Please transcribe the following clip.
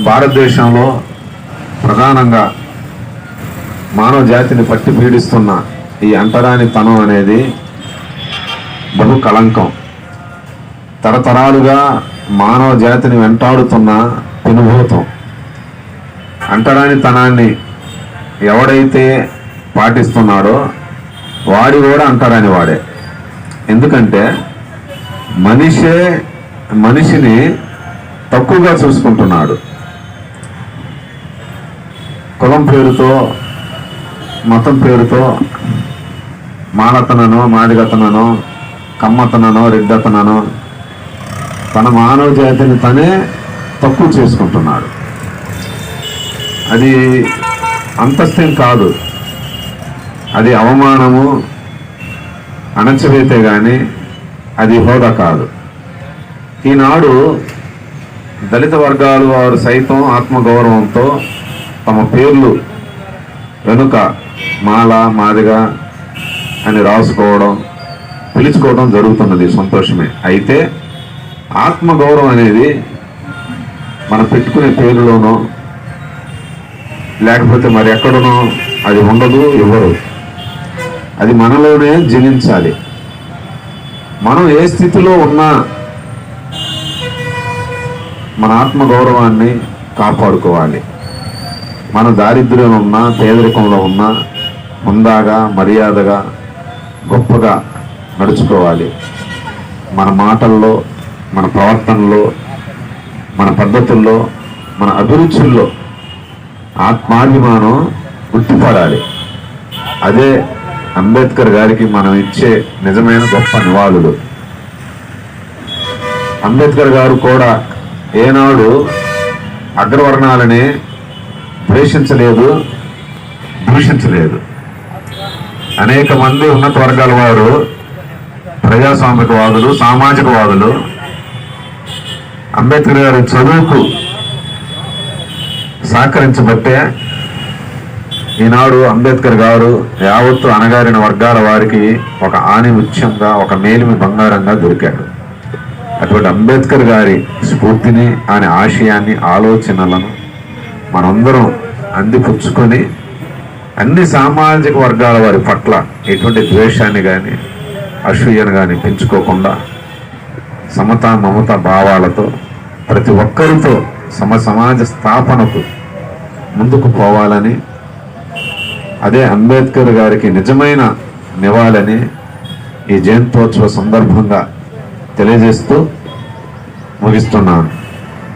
భారతదేశంలో ప్రధానంగా మానవ జాతిని పట్టి పీడిస్తున్న ఈ అంటరానితనం అనేది బహు కళంకం. తరతరాలుగా మానవ జాతిని వెంటాడుతున్న పెనుభూతం. అంటరానితనాన్ని ఎవడైతే పాటిస్తున్నాడో వాడి కూడా అంటరాని వాడే. ఎందుకంటే మనిషే మనిషిని తక్కువగా చూసుకుంటున్నాడు. కులం పేరుతో మతం పేరుతో మాలతననో మాదిగతనను కమ్మతననో రెడ్డతనను తన మానవ జాతిని తనే తక్కువ చేసుకుంటున్నాడు. అది అంతస్తేం కాదు. అది అవమానము అణచివేతే కానీ అది హోదా కాదు. ఈనాడు దళిత వర్గాలు వారు సైతం ఆత్మగౌరవంతో తమ పేర్లు వెనుక మాల మాదిగా అని రాసుకోవడం పిలుచుకోవడం జరుగుతున్నది సంతోషమే. అయితే ఆత్మగౌరవం అనేది మనం పెట్టుకునే పేరులోనో లేకపోతే మరి ఎక్కడనో అది ఉండదు ఇవ్వరు అది మనలోనే జనించాలి. మనం ఏ స్థితిలో ఉన్నా మన ఆత్మగౌరవాన్ని కాపాడుకోవాలి. మన దారిద్ర్యంలో ఉన్నా పేదరికంలో ఉన్నా ముందాగా మర్యాదగా గొప్పగా నడుచుకోవాలి. మన మాటల్లో మన ప్రవర్తనలో మన పద్ధతుల్లో మన అభిరుచుల్లో ఆత్మాభిమానం గుర్తుపడాలి. అదే అంబేద్కర్ గారికి మనం ఇచ్చే నిజమైన గొప్ప నివాళులు. అంబేద్కర్ గారు కూడా ఏనాడు అగ్రవర్ణాలని ద్వేషించలేదు దూషించలేదు అనేక మంది ఉన్నత వర్గాల వారు ప్రజాస్వామికవాదులు సామాజికవాదులు అంబేద్కర్ గారి చదువుకు సహకరించబట్టే ఈనాడు అంబేద్కర్ గారు యావత్తు అణగారిన వర్గాల వారికి ఒక ఆనిముత్యంగా ఒక మేలిమి బంగారంగా దొరికాడు. అటువంటి అంబేద్కర్ గారి స్ఫూర్తిని ఆయన ఆశయాన్ని ఆలోచనలను మనందరం అందిపుచ్చుకొని అన్ని సామాజిక వర్గాల వారి పట్ల ఎటువంటి ద్వేషాన్ని కానీ అసూయను కానీ పెంచుకోకుండా సమత మమత భావాలతో ప్రతి ఒక్కరితో సమ సమాజ స్థాపనకు ముందుకు పోవాలని అదే అంబేద్కర్ గారికి నిజమైన నివాళని ఈ జయంతోత్సవ సందర్భంగా తెలియజేస్తూ ముగిస్తున్నాను.